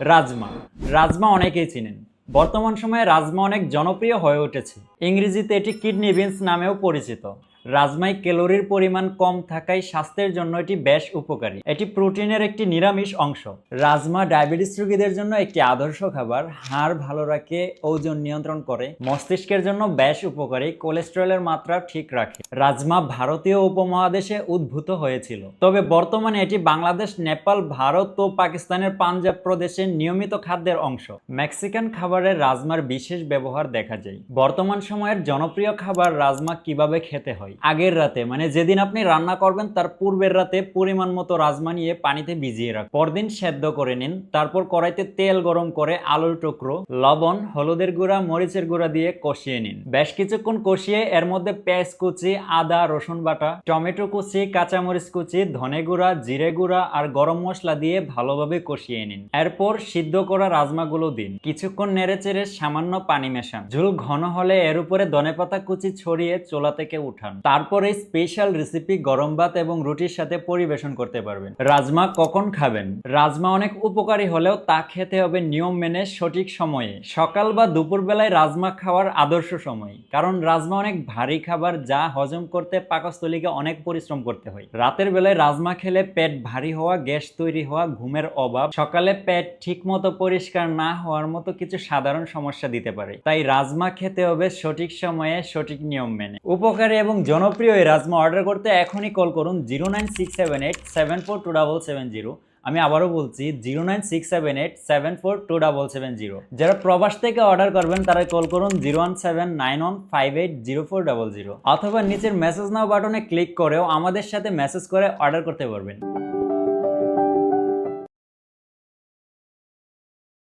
রাজমা। রাজমা অনেকেই চিনেন। বর্তমান সময়ে রাজমা অনেক জনপ্রিয় হয়ে উঠেছে। ইংরেজিতে এটি কিডনি বিনস নামেও পরিচিত। রাজমায় ক্যালোরির পরিমাণ কম থাকায় স্বাস্থ্যের জন্য এটি বেশ উপকারী। এটি প্রোটিনের একটি নিরামিষ অংশ। রাজমা ডায়াবেটিস রোগীদের জন্য একটি আদর্শ খাবার। হাড় ভালো রাখে, ওজন নিয়ন্ত্রণ করে, মস্তিষ্কের জন্য বেশ উপকারী, কোলেস্টেরলের মাত্রা ঠিক রাখে। রাজমা ভারতীয় উপমহাদেশে উদ্ভূত হয়েছিল। তবে বর্তমানে এটি বাংলাদেশ, নেপাল, ভারত ও পাকিস্তানের পাঞ্জাব প্রদেশের নিয়মিত খাদ্যের অংশ। মেক্সিকান খাবারে রাজমার বিশেষ ব্যবহার দেখা যায়। বর্তমান সময়ের জনপ্রিয় খাবার রাজমা কীভাবে খেতে হয়? আগের রাতে মানে যেদিন আপনি রান্না করবেন, তার পূর্বের রাতে পরিমাণ মতো রাজমা নিয়ে পানিতে ভিজিয়ে রাখ পরদিন সেদ্ধ করে নিন, তারপর কড়াইতে তেল গরম করে আলুর টুকরো, লবণ, হলুদের গুঁড়া, মরিচের গুঁড়া দিয়ে কষিয়ে নিন। বেশ কিছুক্ষণ কষিয়ে এর মধ্যে পেঁয়াজ কুচি, আদা, রসুন বাটা, টমেটো কুচি, কাঁচামরিচ কুচি, ধনে গুঁড়া, জিরে গুঁড়া আর গরম মশলা দিয়ে ভালোভাবে কষিয়ে নিন। এরপর সিদ্ধ করা রাজমাগুলো দিন। কিছুক্ষণ নেড়ে চেড়ে সামান্য পানি মেশান। ঝুল ঘন হলে এর উপরে ধনেপাতা কুচি ছড়িয়ে চোলা থেকে উঠান। তারপরে স্পেশাল রেসিপি গরম ভাত এবং রুটির সাথে পরিবেশন করতে পারবেন। রাজমা কখন খাবেন? রাজমা অনেক উপকারী হলেও তা খেতে হবে নিয়ম মেনে সঠিক সময়ে। সকাল বা দুপুর বেলায় রাজমা খাওয়ার আদর্শ সময়। কারণ রাজমা অনেক ভারী খাবার যা হজম করতে পাকস্থলীকে অনেক পরিশ্রম করতে হয়। রাতের বেলায় রাজমা খেলে পেট ভারী হওয়া, গ্যাস তৈরি হওয়া, ঘুমের অভাব, সকালে পেট ঠিকমতো পরিষ্কার না হওয়ার মতো কিছু সাধারণ সমস্যা দিতে পারে। তাই রাজমা খেতে হবে সঠিক সময়ে, সঠিক নিয়ম মেনে। উপকারী এবং জনপ্রিয় এই রাজমা অর্ডার করতে এখনই কল করুন zero nine six seven eight seven four two double seven zero আমি আবারও বলছি zero nine six seven eight seven four two double seven zero যারা প্রবাস থেকে অর্ডার করবেন, তারা কল করুন zero one seven nine one five eight zero four double zero অথবা নিচের মেসেজ নাও বাটনে ক্লিক করেও আমাদের সাথে মেসেজ করে অর্ডার করতে পারবেন।